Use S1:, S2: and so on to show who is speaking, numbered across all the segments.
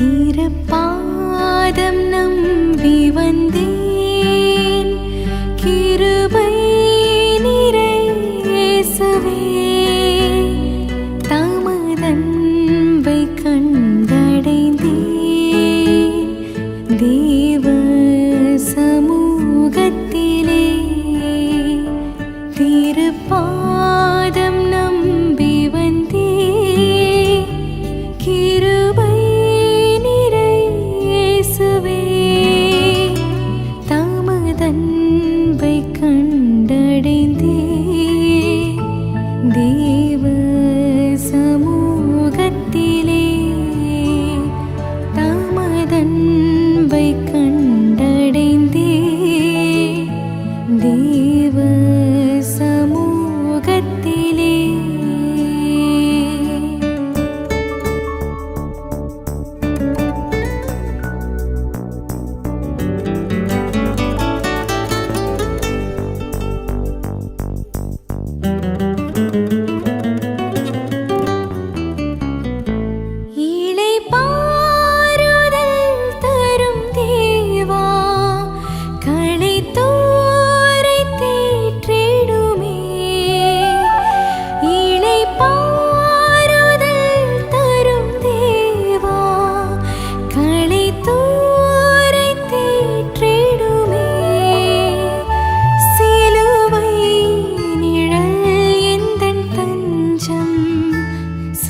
S1: திருப்பாதம் நம்பி வந்தே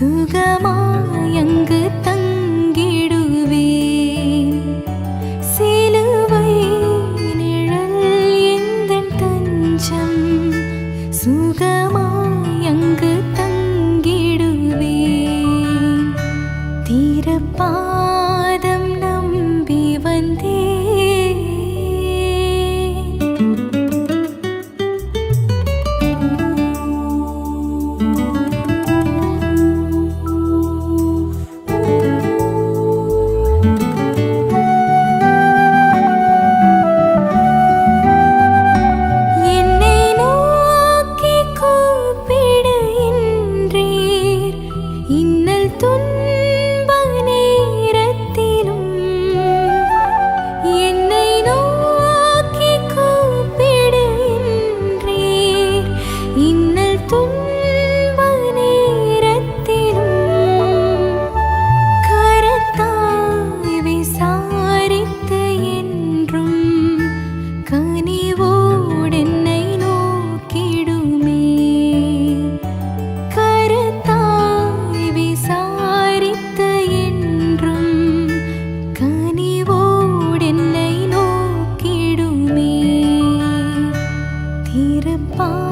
S1: சுகமாயங்கு Música 的吧。